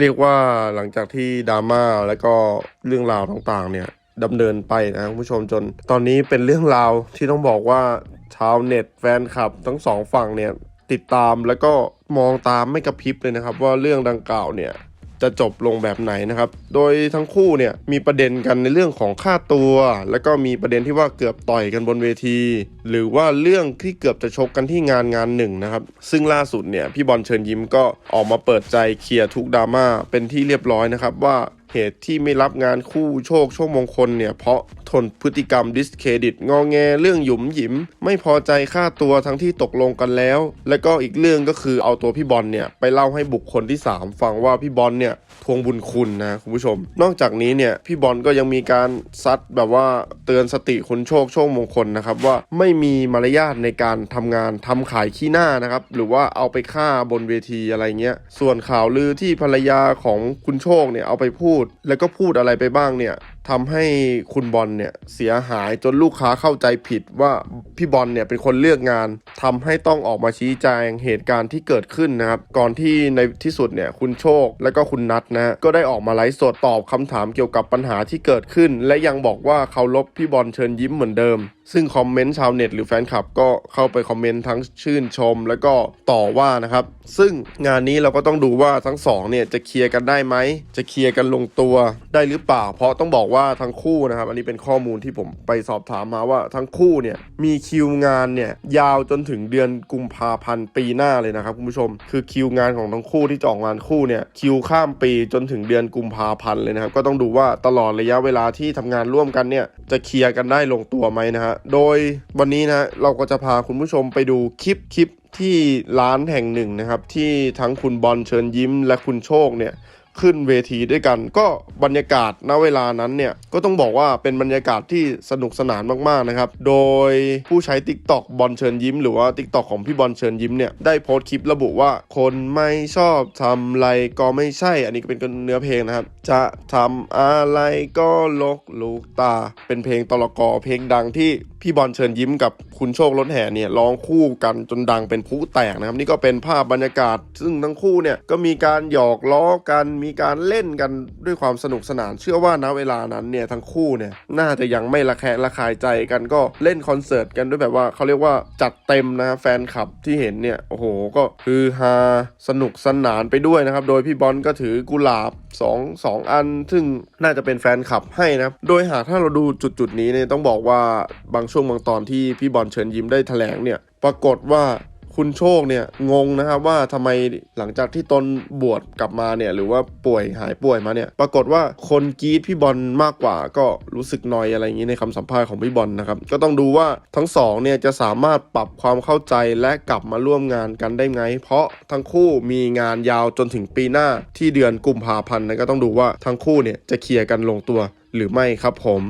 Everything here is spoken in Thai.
เรียกว่าหลังจากที่ดราม่าแล้วก็เรื่องราวต่างๆ เนี่ยดำเนินไปนะคุณผู้ชมจน ตอนนี้เป็นเรื่องราวที่ต้องบอกว่าชาวเน็ตแฟนคลับทั้งสองฝั่งเนี่ยติดตามแล้วก็มองตามไม่กระพริบเลยนะครับ ว่าเรื่องดังกล่าวเนี่ย จะจบลงแบบไหนนะครับ โดยทั้งคู่เนี่ยมีประเด็นกันในเรื่องของค่าตัว แล้วก็มีประเด็นที่ว่าเกือบต่อยกันบนเวที หรือว่าเรื่องที่เกือบจะชกกันที่งานงานหนึ่งนะครับ ซึ่งล่าสุดเนี่ยพี่บอลเชิญยิ้มก็ออกมาเปิดใจเคลียร์ทุกดราม่าเป็นที่เรียบร้อยนะครับว่าเหตุที่ไม่รับงานคู่โชคโชคมงคลเนี่ยเพราะทนพฤติกรรมดิสเครดิตงอแงเรื่องหยุมหยิม ไม่พอใจค่าตัวทั้งที่ตกลงกันแล้ว แล้วก็อีกเรื่องก็คือเอาตัวพี่บอลเนี่ยไปเล่าให้บุคคลที่ 3 ฟังว่าพี่บอลเนี่ยทวงบุญคุณนะคุณผู้ชม นอกจากนี้เนี่ยพี่บอลก็ยังมีการซัดแบบว่าเตือนสติคนโชคโชคมงคลนะครับว่าไม่มีมารยาทในการทำงานทำขายขี้หน้านะครับหรือว่าเอาไปฆ่าบนเวทีอะไรเงี้ยส่วนข่าวลือที่ภรรยาของคุณโชคเนี่ยเอาไปพูด แล้วก็พูดอะไรไปบ้างเนี่ย ทำให้คุณบอลเนี่ยเสียหายจนลูกค้าเข้าใจผิดว่าพี่บอลเนี่ยเป็นคนเลือกงานทำให้ต้องออกมาชี้แจงเหตุการณ์ที่เกิดขึ้นนะครับ ก่อนที่ในที่สุดเนี่ยคุณโชคและก็คุณนัทนะก็ได้ออกมาไลฟ์สดตอบคำถามเกี่ยวกับปัญหาที่เกิดขึ้น และยังบอกว่าเคารพพี่บอลเชิญยิ้มเหมือนเดิม ซึ่งคอมเมนต์ชาวเน็ตหรือแฟนคลับก็เข้าไปคอมเมนต์ทั้งชื่นชม แล้วก็ต่อว่านะครับ ซึ่งงานนี้เราก็ต้องดูว่าทั้งสองเนี่ยจะเคลียร์กันได้ไหมจะเคลียร์กันลงตัวได้หรือเปล่า เพราะต้องบอกว่าว่าทั้งคู่นะครับ อันนี้เป็นข้อมูลที่ผมไปสอบถามมาว่าทั้งคู่เนี่ยมีคิวงานเนี่ยยาวจนถึงเดือนกุมภาพันธ์ปีหน้าเลยนะครับคุณผู้ชม คือคิวงานของทั้งคู่ที่จะออกงานคู่เนี่ยคิวข้ามปีจนถึงเดือนกุมภาพันธ์เลยนะครับ ก็ต้องดูว่าตลอดระยะเวลาที่ทำงานร่วมกันเนี่ยจะเคลียร์กันได้ลงตัวไหมนะฮะโดยวันนี้นะเราก็จะพาคุณผู้ชมไปดูคลิปคลิปที่ร้านแห่งหนึ่งนะครับที่ทั้งคุณบอลเชิญยิ้มและคุณโชคเนี่ย ขึ้นเวทีด้วยกัน ก็บรรยากาศณเวลานั้นเนี่ยก็ต้องบอกว่าเป็นบรรยากาศที่สนุกสนานมากๆนะครับ โดยผู้ใช้ Tik t o อกบอลเชิญยิ้ม หรือว่า Tik t o อกของพี่บอลเชิญยิ้มเนี่ยได้โพสต์คลิประบุว่า คนไม่ชอบทำอะไรก็ไม่ใช่ อันนี้ก็เป็นเนื้อเพลงนะครับ จะทำอะไรก็ลกลูกตา เป็นเพลงตลกอเพลงดังที่ พี่บอลเชิญยิ้มกับคุณโชครถแห่เนี่ยร้องคู่กันจนดังเป็นผู้แตกนะครับนี่ก็เป็นภาพบรรยากาศ ซึ่งทั้งคู่เนี่ยก็มีการหยอกล้อกันมีการเล่นกันด้วยความสนุกสนาน เชื่อว่าณเวลานั้นเนี่ยทั้งคู่เนี่ยน่าจะยังไม่ระแคะระคายใจกันก็เล่นคอนเสิร์ตกันด้วยแบบว่าเขาเรียกว่าจัดเต็มนะแฟนคลับที่เห็นเนี่ยโอ้โหก็คือฮาสนุกสนานไปด้วยนะครับ โดยพี่บอลก็ถือกุหลาบสองสองอัน ซึ่งน่าจะเป็นแฟนคลับให้นะโดยหากถ้าเราดูจุดจุดๆนี้เนี่ยต้องบอกว่าบางช่วงบางตอนที่พี่บอลเชิญยิ้มได้แถลงเนี่ยปรากฏว่าคุณโชคเนี่ยงงนะครับว่าทำไมหลังจากที่ตนบวชกลับมาเนี่ยหรือว่าป่วยหายป่วยมาเนี่ยปรากฏว่าคนกรีดพี่บอลมากกว่าก็รู้สึกนอยอะไรอย่างนี้ในคำสัมภาษณ์ของพี่บอลนะครับก็ต้องดูว่าทั้งสองเนี่ยจะสามารถปรับความเข้าใจและกลับมาร่วมงานกันได้ไง เพราะทั้งคู่มีงานยาวจนถึงปีหน้าที่เดือนกุมภาพันธ์นะก็ต้องดูว่าทั้งคู่เนี่ยจะเคลียร์กันลงตัวหรือไม่ครับผม